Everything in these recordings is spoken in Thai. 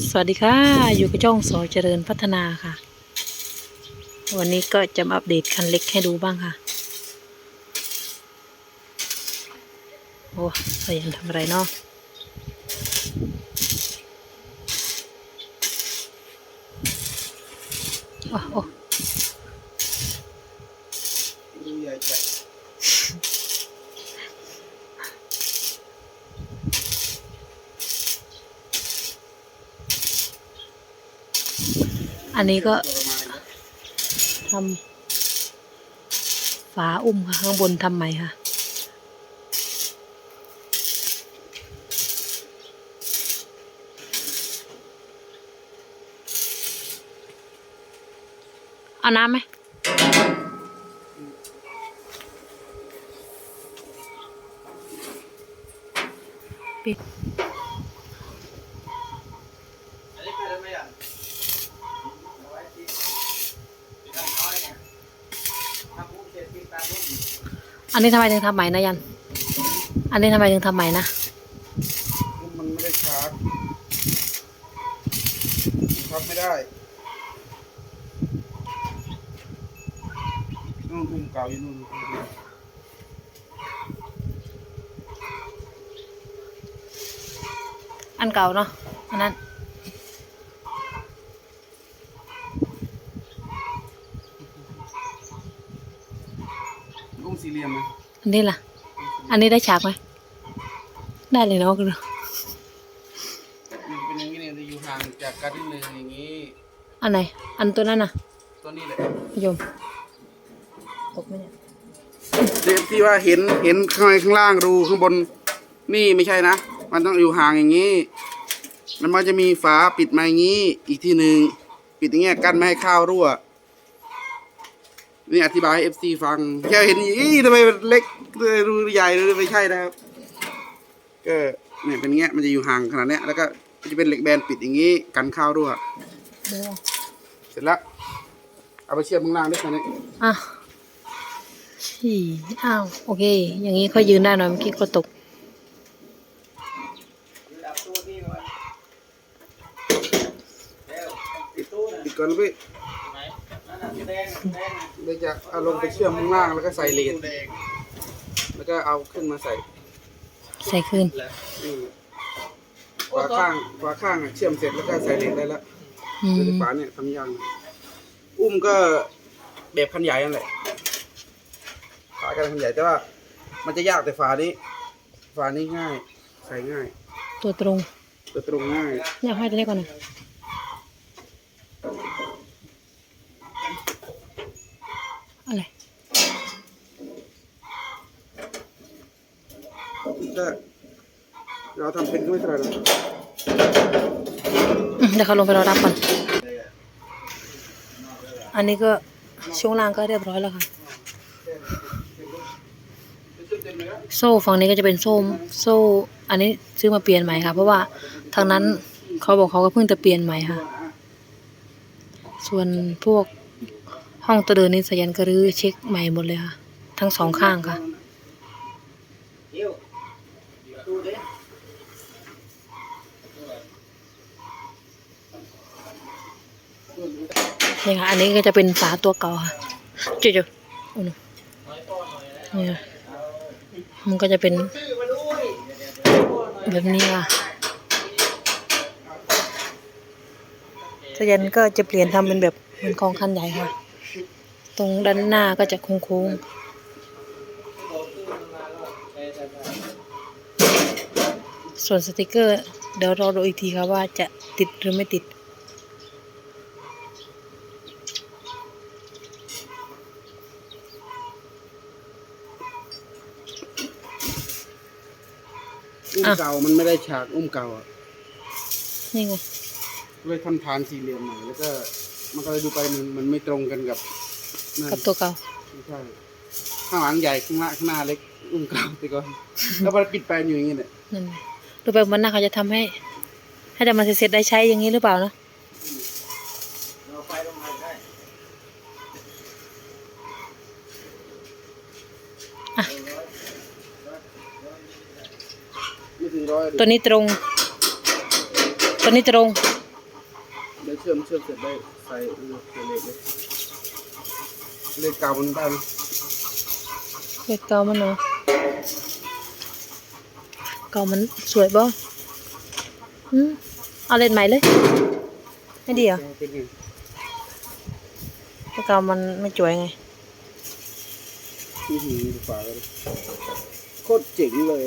สวัสดีค่ะ อยู่กับช่องสอเจริญพัฒนาค่ะ วันนี้ก็จะมาอัปเดตคันเล็กให้ดูบ้างค่ะ โอ้สายังทำอะไรเนาะโอ้ อันนี้ก็ทำฝาอุ้มค่ะข้างบนทำใหม่ค่ะ เอาน้ำไหมปิด อันนี้ไปแล้วไหมอะเอาไว้ที่ทำน้อยไงทำปุ๊บเสร็จปิดตาปุ๊บ อั นนี้ทำไมถึงทำใหม่นะยัน อันนี้ทำไมถึงทำใหม่นะ มันไม่ได้ชาร์จชาร์จไม่ได้นู่นอุ้มเก่าอยู่นู่นอันเก่าเนาะอันนั้น อุ้มสี่เหลี่ยมนะอันนี้ล่ะ อันนี้ได้ฉากไหม ได้เลยเนาะคุณมันเป็นอย่างนี้เนี่ยจะอยู่ห่างจากกันนิดนึงอย่างนี้ อันไหน อันตัวนั้นน่ะ ตัวนี้แหละพี่โยมตกไหมเนี่ยเดี๋ยวที่ว่าเห็นเห็นข้างในข้างล่างรูข้างบนนี่ไม่ใช่นะ มันต้องอยู่ห่างอย่างนี้มันมันจะมีฝาปิดมาอย่างนี้ อีกที่หนึ่งปิดอย่างเงี้ยกั้นไม่ให้ข้าวรั่ว นี่อธิบายให้เอฟซีฟัง แค่เห็นอีทำไมมันเล็กรูใหญ่หรือไม่ใช่นะครับ ก็เนี่ยเป็นอย่างเงี้ยมันจะอยู่ห่างขนาดเนี้ยแล้วก็จะเป็นเหล็กแบนปิดอย่างนี้กันข้าวรั่วดูเสร็จแล้ว เอาไปเชื่อมข้างล่างด้วยกันนี้อะฉี่อ้าวโอเค อย่างนี้ค่อยยืนได้หน่อยเมื่อกี้ก็ตกปิดปิดก่อนนะพี่ เดี๋ยวจะเอาลงไปเชื่อมข้างล่างแล้วก็ใส่เหรียญแล้วก็เอาขึ้นมาใส่ใส่คืนนี่ฝาข้างฝาข้างอะเชื่อมเสร็จแล้วก็ใส่เหรียญได้แล้วอืม เดี๋ยวฝาเนี่ยทำยังอุ้มก็แบบคันใหญ่นั่นแหละฝากันคันใหญ่แต่ว่า มันจะยากแต่ฝานี้ ฝานี้ง่าย ใส่ง่ายตัวตรงตัวตรงง่าย อยากให้ตัวเล็กก่อนหน่อย อะไรก็เราทำเป็นก็ไม่เท่าไหร่หรอกอืมเดี๋ยวเขาลงไปรอรับก่อน อันนี้ก็ช่วงล่างก็เรียบร้อยแล้วค่ะ โซ่ฝั่งนี้ก็จะเป็นโซ่โซ่ อันนี้ซื้อมาเปลี่ยนใหม่ค่ะ เพราะว่าทางนั้นเขาบอกเขาก็เพิ่งจะเปลี่ยนใหม่ค่ะ ส่วนพวก ห้องตัวเดินนี่สยันก็รื้อเช็คใหม่หมดเลยค่ะ ทั้งสองข้างค่ะ นี่ค่ะ อันนี้ก็จะเป็นฝาตัวเก่าค่ะจุ๊ๆโอ้นี่ค่ะมันก็จะเป็นแบบนี้ค่ะสยันก็จะเปลี่ยนทำเป็นแบบเหมือนของคันใหญ่ค่ะ ตรงด้านหน้าก็จะโค้งๆ ส่วนสติกเกอร์ เดี๋ยวรอดูอีกทีค่ะว่าจะติดหรือไม่ติดอุ้มอะเก่ามันไม่ได้ฉากอุ้มเก่าอะนี่ไง เลยทำฐานสี่เหลี่ยมใหม่แล้วก็มันก็เลยดูไปมันมันไม่ตรงกันกับนั่น กับตัวเก่าไม่ใช่ข้างหลังใหญ่ข้างหน้าข้างหน้าเล็กอุ้มเก่าไปก่อนแล้วมันปิดไปอยู่อย่างนี้เนี่ยนั่นไงดูแบบมันน่าเขาจะทำให้ ให้แต่มันเสร็จๆได้ใช้อย่างนี้หรือเปล่าเนาะเราไฟลงมาได้อะไม่ถึงร้อยตัวนี้ตรง ตัวนี้ตรงแล้วเชื่อมเชื่อมเสร็จได้ใส่เออเเลขเลย เลขเก่ามันได้ไหมเลขเก่ามันเนาะเก่ามันสวยบ่อืมเอาเลนใหม่เลยไม่ดีเหรอเป็นไงเลขเก่ามันไม่จวยไงที่หีฝาเลยโคตรเจ๋งเลย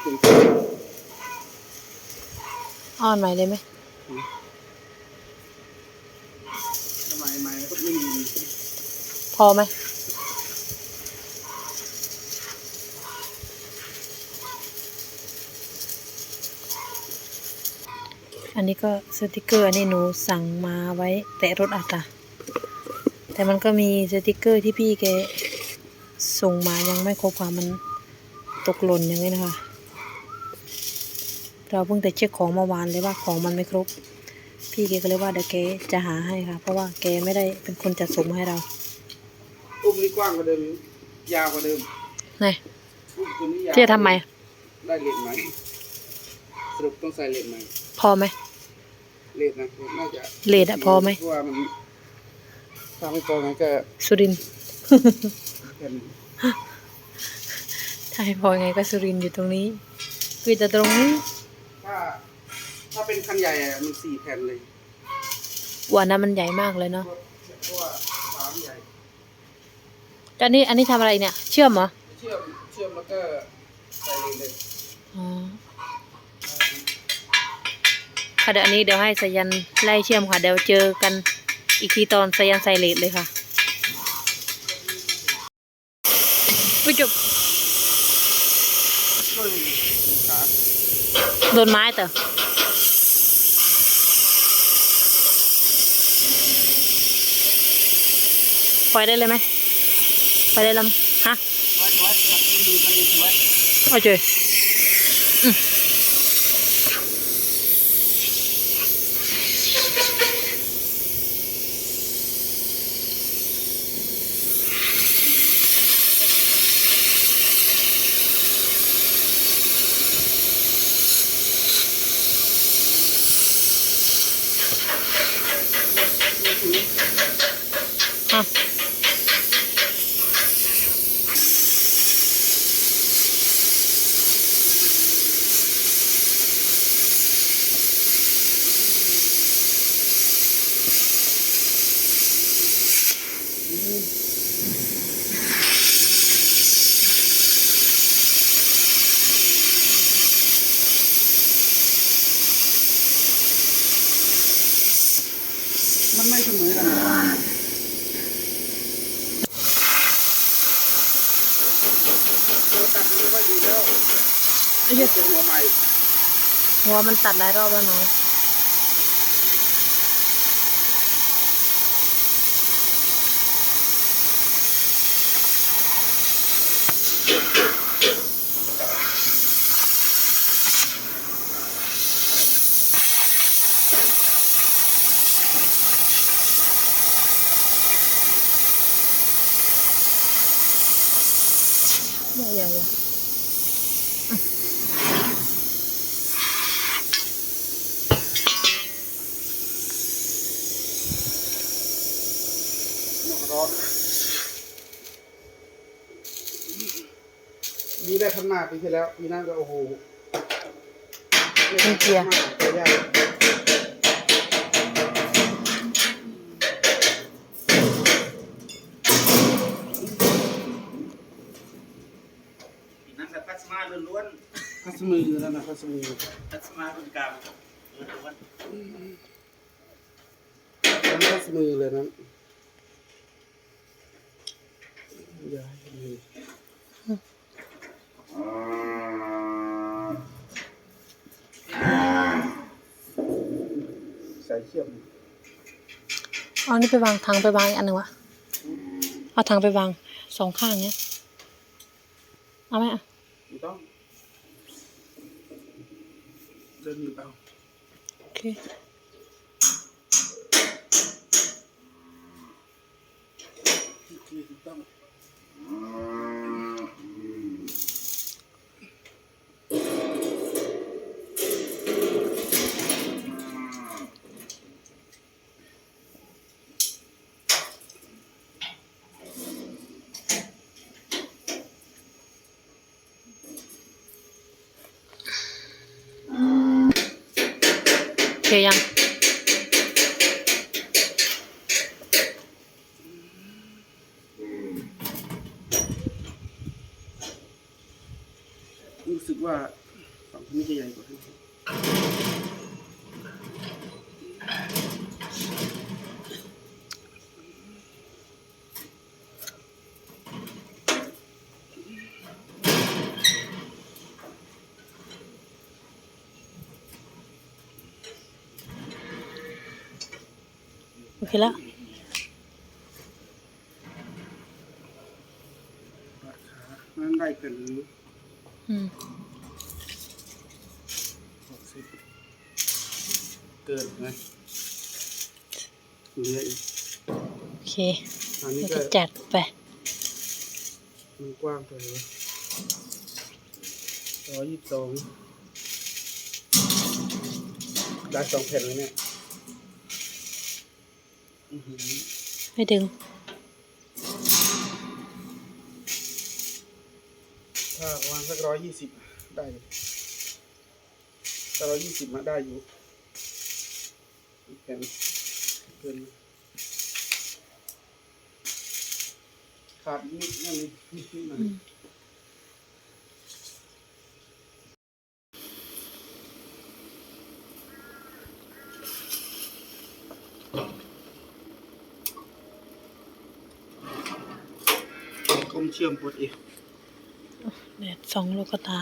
เจ๋งอ้อนใหม่เลยไหม สมัยใหม่ก็ไม่มี พ อไหมอันนี้ก็สติกเกอร์อันนี้หนูสั่งมาไว้แตะรถอัตราแต่มันก็มีสติกเกอร์ที่พี่แกส่งมายังไม่ครบค่ะมันตกหล่นอย่างนี้นะคะ เราเพิ่งแต่เช็คของเมื่อวานเลยว่าของมันไม่ครบ พี่แกก็เลยว่าเดี๋ยวแกจะหาให้ค่ะ เพราะว่าแกไม่ได้เป็นคนจัดส่งมาให้เรา อุ้มนี่กว้างกว่าเดิมอีกยาวกว่าเดิมไงอุ้มตัวนี้ยาวที่จะทำไม ได้เลนไหมสรุปต้องใส่เลนไหมพอไหมเลนนะน่าจะเลดอะพอไหม เพราะว่ามันถ้าไม่พอมันก็สุรินทร์แผ่นถ้าให้พอไงก็สุรินทร์อยู่ตรงนี้คือจะตรงนี้ถ้าถ้าเป็นคันใหญ่อะมันสี่แผ่นเลยวันนั้นมันใหญ่มากเลยเนาะเพราะว่าฝามันใหญ่ อันนี้อันนี้ทำอะไรเนี่ย เชื่อมเหรอเชื่อมเชื่อมแล้วก็ใส่เลนเลยอ๋อค่ะเดี๋ยวอันนี้เดี๋ยวให้สายันไล่เชื่อมค่ะ เดี๋ยวเจอกันอีกทีตอนสายันใส่เลดเลยค่ะไปจบโดนไม้เต๋อปล่อยได้เลยไหม ปล่อยได้ลำฮะไว้ไว้มันดีมันดีไว้โอเคอื มันไม่เสมอกันตัวตัดมันไม่ค่อยดีแล้วไอ้เหี้ยเป็นหัวใหม่ หัวมันตัดหลายรอบแล้วเนาะ อย่าอย่าอย่าหนร้อนนี่ได้ข้างหน้าปีที่แล้วปีหน้าก็โอ้โหเป็นเกียร์ เกียร์ยาก นั่นแต่พัสมาล้วน พั สมือแล้วนะพัสมือๆพัสมารุ่นเก่าล้วนแล้วพัสมือเลยนั้นอย่าให้มือใส่เชือกเอานี่ไปวางถังไปวางอีกอันหนึ่งวะ เอาถังไปวางสองข้างเนี้ย เอาไหมอะ ไม่ต้อง เดินหยิ บเอา โอเค ที่ถูกต้อง ยัง รู้สึกว่าฝั่งนี้จะใหญ่กว่าที่ โอ เคแล้วราคานั้นได้เกินอืมหกสิบเกินไหมเหลืออีกโอเคอันนี้เราก็จะจัดไป มันกว้างไปวะร้อยยี่สิบสองได้สองแผ่นเลยเนี่ย อื้อหือไม่ดึง ถ้าประมาณสักร้อยยี่สิบได้อยู่ถ้าร้อยยี่สิบมาได้อยู่อีกแผ่นเกินขาดนิดนั่นนิดนิดหน่อย อืมก้มเชื่อมปวดเอวแดดสองลูกตา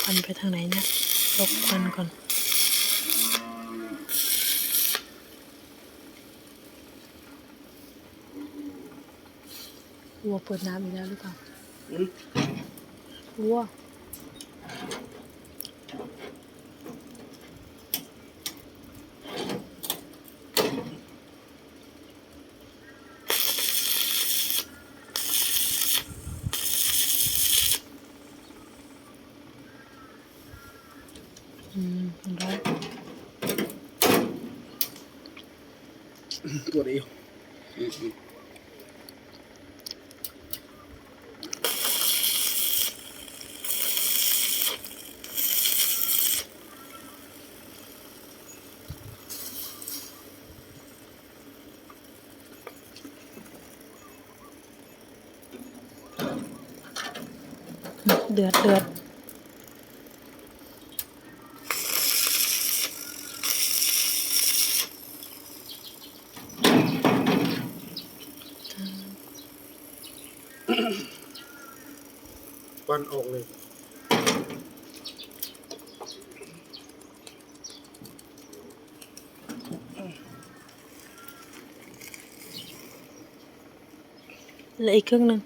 ควันไปทางไหนเนี่ยลบควันก่อนวัวเปิดน้ำอีกแล้วหรือเปล่าอืมวัว อืมร้อย ปวดเอวอืมอืมเดือดเดือด嗯ควันออกเลย เหลืออีกครึ่งหนึ่ง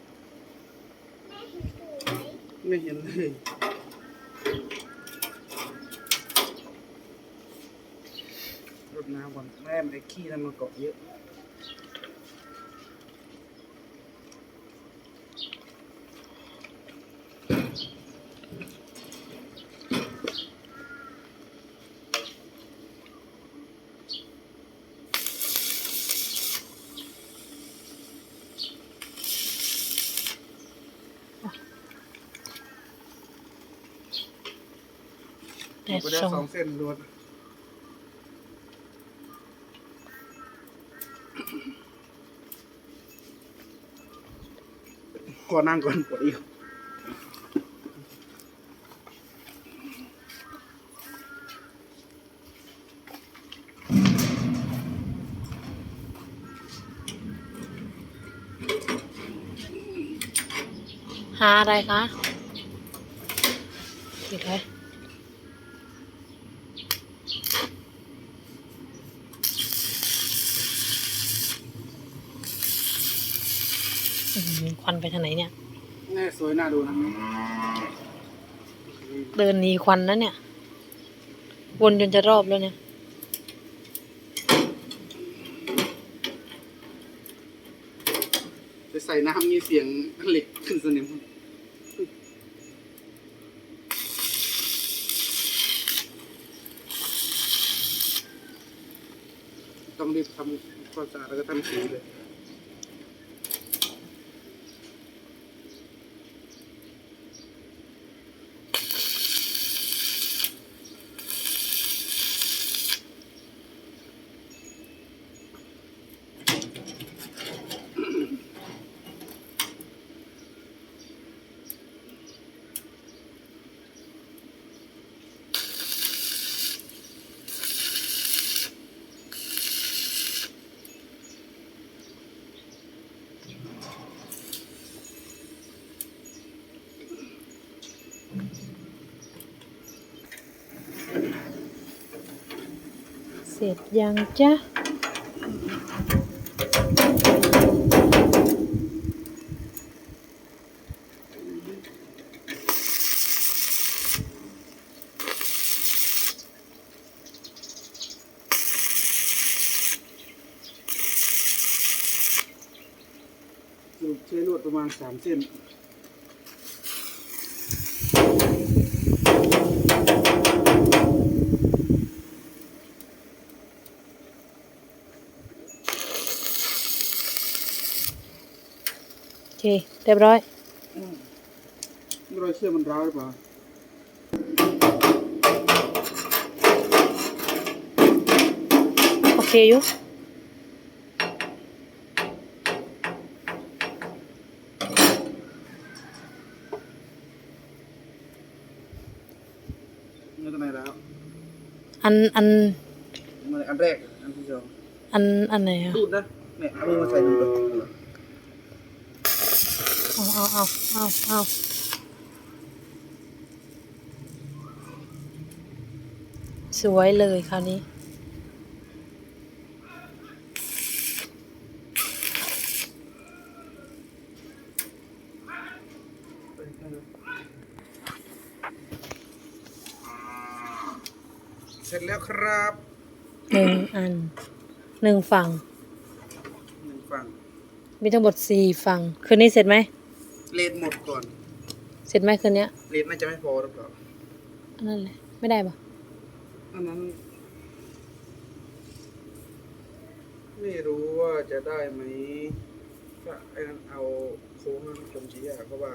ไม่เห็นเลยรดน้ำก่อนแม่มันไอ้ขี้นั่นมันเกาะเยอะ แดดก็ได้สองสองเส้นรวดขอนั่งก่อนปวดเอวหาอะไรคะปิดเลยอื้อหือ ควันไปทางไหนเนี่ยแน่สวยน่าดูนะเดินหนีควันแล้วเนี่ย วนจนจะรอบแล้วเนี่ยไปใส่น้ำมีเสียงเหล็กขึ้นสนิมต้องรีบทำความสะอาดแล้วก็ทำสีเลย ร็จยังจ๊ะสรุปใช้ลวดประมาณสามเส้น โอ เคเรียบร้อยนี่รอยเชือกมันร้าวหรือเปล่าโอเคอยู่เมื่อตอนไหนแล้วอันอันเมื่ออันแรกอันที่สองอันอันไหนอะดูดนะเนี่ยเอามือมาใส่ดูด เลยเอาเอาเอาเอาเอาสวยเลยคราวนี้เสร็จแล้วครับหนึ่งอันหนึ่งฝั่งหนึ่งฝั่ง มีทั้งหมดสี่ฝั่งคืนนี้เสร็จไหม เลนหมดก่อนเสร็จไหมคืนเนี้ยเลนน่าจะไม่พอหรือเปล่าอันนั่นแหละไม่ได้ปะอันนั้น ไม่รู้ว่าจะได้ไหมก็ไอ้นั้นเอาโค้งนั้นชมชี้ยากเพราะว่า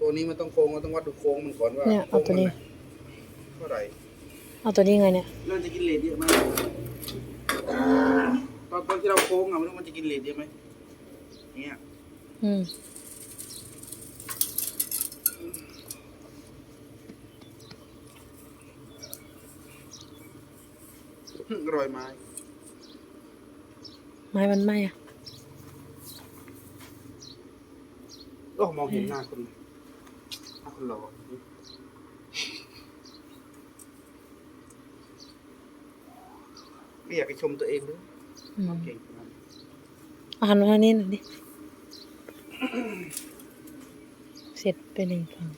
ตัวนี้มันต้องโค้งมันต้องวัดดูโค้งมันก่อนว่าเนี่ยเอาโค้งตัวมันนี้เท่าไหร่เอาตัวนี้ไงเนี่ยแล้วมันจะกินเลนเยอะไหมตอนตอนที่เราโค้งอะไม่รู้มันจะกินเลนเยอะไหมเนี่ย อืม รอยไม้ ไม้มันไหมอะโอ้มองเห็นหน้าคนหน้าคนหล่อไม่อยากไปชมตัวเองเลยอืมเก่งขนาดนั้นเอาหันมาทางนี้หน่อยดิ เสร็จไปหนึ่งฝั่ง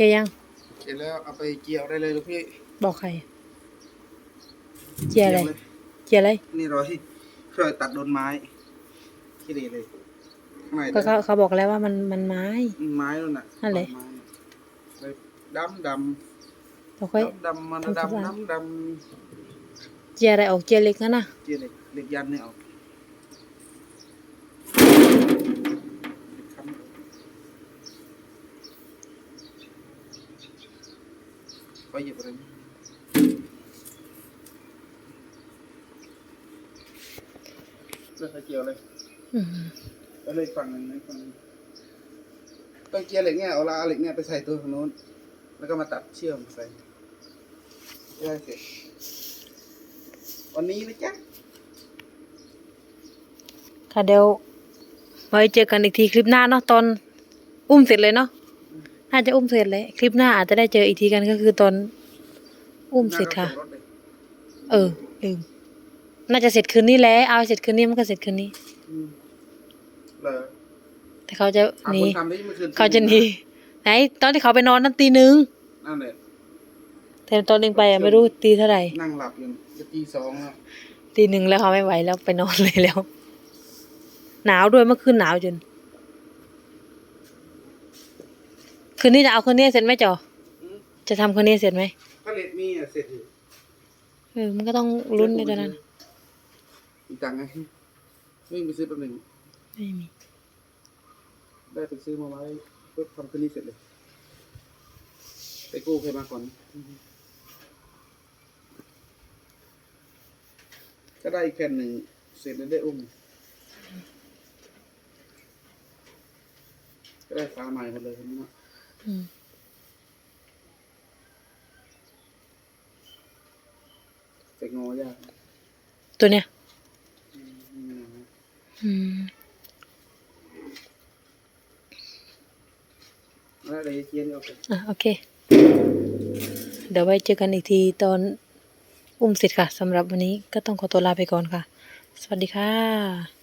เคยัง เสร็จแล้วเอาไปเกี่ยวได้เลยลูกพี่บอกใคร เจียอะไรเลยเจียอะไร นี่รอยรอยตัดโดนไม้ขี้ดีเลยข้างในก็เขาเขาบอกแล้วว่ามันมันไม้ ไม้นั่นน่ะนั่นแหละ ไม้เลยดำดำบอกค่อย ดำดำมันทำความสะอาด ดำดำดเจียอะไรออกเจียเล็กนั่นน่ะำเจียเหล็กเหล็กยันเนี่ยเอาเหล็ก ไปหยิบอะไรมาเลือกให้เกี่ยวเลยอืมแล้วเลยฝั่งหนึ่งนะฝั่งหนึ่งต้องเกียร์เหล็กเนี่ยเอาลาเหล็กเนี่ยไปใส่ตัวของโน้น แล้วก็มาตัดเชื่อมใส่ได้เสร็จวันนี้นะจ๊ะค่ะเดี๋ยวไว้เจอกันอีกทีคลิปหน้าเนาะตอนอุ้มเสร็จเลยเนาะ น่าจะอุ้มเสร็จเลยคลิปหน้าอาจจะได้เจออีกทีกันก็คือตอน อุ้มเสร็จค่ะหน้ารถเลยเออลืมน่าจะเสร็จคืนนี้แหล้วเอาเสร็จคืนนี้มันก็เสร็จคืนนี้ อืมเหรอแต่เขาจะหาหนีคนทำได้เมื่อคืนเขาจะหนีไหนตอนที่เขาไปนอนนั่นตีหนึ่งนั่นแหละแต่ตอนเองไปอะไม่รู้ตีเท่าไหร่นั่งหลับอยู่จะตีสองแล้วตีหนึ่งแล้วเขาไม่ไหวแล้วไปนอนเลยแล้ว หนาวด้วยเมื่อคืนหนาวจน คืนนี้จะเอาคืนนี้เสร็จไหมจออืมจะทำคืนนี้เสร็จไหมถ้าเลดมีอะเสร็จอยู่เออมันก็ต้องลุ้นในตอนนั้นมีตังค์ไงวิ่งไปซื้อแป๊บหนึ่งไม่มีได้ไปซื้อมาไว้เพื่อทำคืนนี้เสร็จเลย ไปกู้ใครมาก่อน ก็ได้อีกแผ่นหนึ่งเสร็จแล้วได้อุ้มก็ได้ฟ้าใหม่หมดเลยทีนี้นะ แต่งอยากตัวเนี้ยอะโอเค เดี๋ยวไว้เจอกันอีกทีตอนอุ้มเสร็จค่ะสำหรับวันนี้ก็ต้องขอตัวลาไปก่อนค่ะ สวัสดีค่ะ